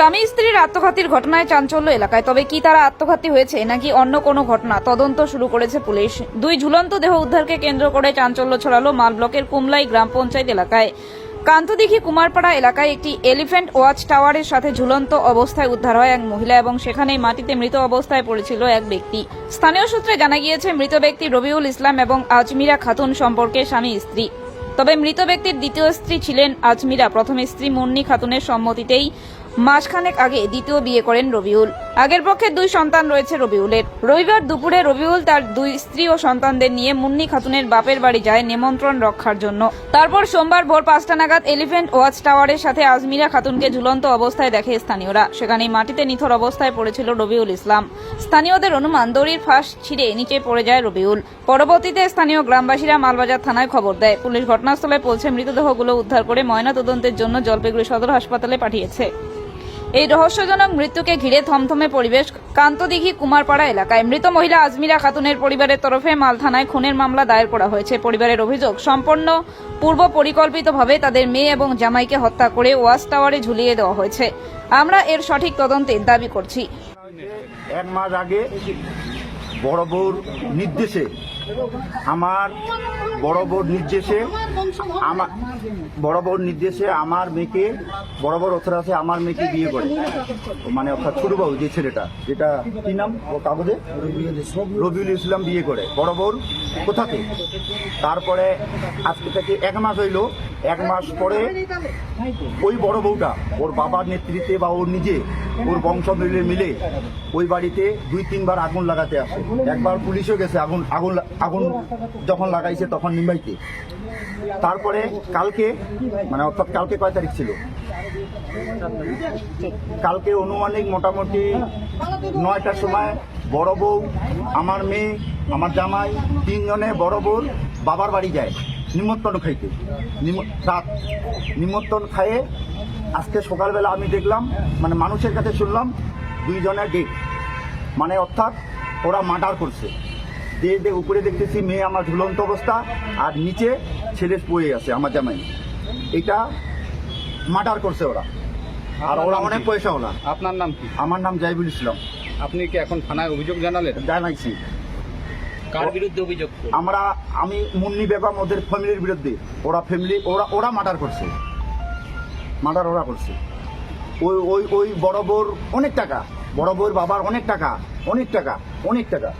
স্বামী স্ত্রীর আত্মঘাতীর ঘটনায় চাঞ্চল্য এলাকায়। তবে কি তারা আত্মঘাতী হয়েছে নাকি অন্য কোনো ঘটনা? তদন্ত শুরু করেছে পুলিশ। দুই ঝুলন্ত দেহ উদ্ধারকে কেন্দ্র করে চাঞ্চল্য ছড়ালো মাল ব্লকের কুমলাই গ্রাম পঞ্চায়েত এলাকায়। কান্তদিঘি কুমারপাড়া এলাকায় একটি এলিফ্যান্ট ওয়াচ টাওয়ারের সাথে ঝুলন্ত অবস্থায় উদ্ধার হয় এক মহিলা এবং সেখানেই মাটিতে মৃত অবস্থায় পড়েছিল এক ব্যক্তি। স্থানীয় সূত্রে জানা গিয়েছে, মৃত ব্যক্তি রবিউল ইসলাম এবং আজমিরা খাতুন সম্পর্কে স্বামী স্ত্রী। তবে মৃত ব্যক্তির দ্বিতীয় স্ত্রী ছিলেন আজমিরা। প্রথম স্ত্রী মুন্নি খাতুনের সম্মতিতেই মাসখানেক আগে দ্বিতীয় বিয়ে করেন রবিউল। আগের পক্ষে দুই সন্তান রয়েছে রবিউলের। রবিবার দুপুরে রবিউল তার দুই স্ত্রী ও সন্তানদের নিয়ে মুন্নি খাতুনের বাপের বাড়ি যায় নিমন্ত্রণ রক্ষার জন্য। তারপর সোমবার ভোর পাঁচটা নাগাদ এলিফ্যান্ট ওয়াচ টাওয়ারের সাথে আজমিরা খাতুনকে ঝুলন্ত অবস্থায় দেখে স্থানীয়রা। সেখানে মাটিতে নিথর অবস্থায় পড়েছিল রবিউল ইসলাম। স্থানীয়দের অনুমান, দড়ির ফাঁস ছিঁড়ে নিচে পড়ে যায় রবিউল। পরবর্তীতে স্থানীয় গ্রামবাসীরা মালবাজার থানায় খবর দেয়। পুলিশ ঘটনাস্থলে পৌঁছে মৃতদেহগুলো উদ্ধার করে ময়নাতদন্তের জন্য জলপাইগুড়ি সদর হাসপাতালে পাঠিয়েছে। এই রহস্যজনক মৃত্যুকে ঘিরে থমথমে পরিবেশ কান্তদিঘি কুমারপাড়া এলাকায়। মৃত মহিলা আজমিরা খাতুনের পরিবারের তরফে মাল থানায় খুনের মামলা দায়ের করা হয়েছে। পরিবারের অভিযোগ, সম্পন্ন পূর্ব পরিকল্পিতভাবে তাদের মেয়ে এবং জামাইকে হত্যা করে ওয়াশ টাওয়ারে ঝুলিয়ে দেওয়া হয়েছে। আমরা এর সঠিক তদন্তের দাবি করছি। এক মাস আগে বড় বউর নির্দেশে, আমার বড় বউর নির্দেশে আমার বড় বউর নির্দেশে আমার মেয়েকে, বড় বড় অথর আছে আমার মেয়েকে বিয়ে করে। মানে অর্থাৎ ছোট বউ যে ছেলেটা, যেটা কি নাম ও কাগজে? রবিউল ইসলাম বিয়ে করে। বড় বউর কোথাকে তারপরে আজকে থেকে এক মাস হইল এক মাস পরে ওই বড় বউটা, ওর বাবার নেতৃত্বে বা ওর নিজে, ওর বংশ মিলে মিলে ওই বাড়িতে দুই, তিনবার আগুন লাগাতে আসে। একবার পুলিশও গেছে আগুন আগুন আগুন যখন লাগাইছে তখন নিম্বাইতে। তারপরে কালকে মানে অর্থাৎ কালকে কয় তারিখ ছিল? কালকে অনুমানিক মোটামুটি নয়টার সময় বড় বউ, আমার মেয়ে, আমার জামাই, তিনজনে বড় বউর বাবার বাড়ি যায়। নিমন্ত্রণ খাইতে। রাত। নিমন্ত্রণ খাইয়ে আজকে সকালবেলা আমি দেখলাম মানে মানুষের কাছে শুনলাম দুইজনের ডেট। মানে অর্থাৎ ওরা মার্ডার করছে। দিয়ে দিয়ে উপরে দেখতেছি মেয়ে আমার ঝুলন্ত অবস্থা আর নিচে ছেলে পড়ে আছে আমার জামাই। এটা মার্ডার করছে ওরা। আর ওরা অনেক পয়সা ওরা। আপনার নাম কি? আমার নাম জাইবুল ইসলাম। আপনি কি এখন থানায় অভিযোগ জানালেন? জানাইছি। কার বিরুদ্ধে অভিযোগ আমরা আমি মুন্নি বেগম ওদের ফ্যামিলির বিরুদ্ধে। ওরা ফ্যামিলি ওরা ওরা মার্ডার করছে। মার্ডার ওরা করছে। ওই ওই ওই বড় বউর অনেক টাকা। বড় বউর বাবার অনেক টাকা অনেক টাকা অনেক টাকা।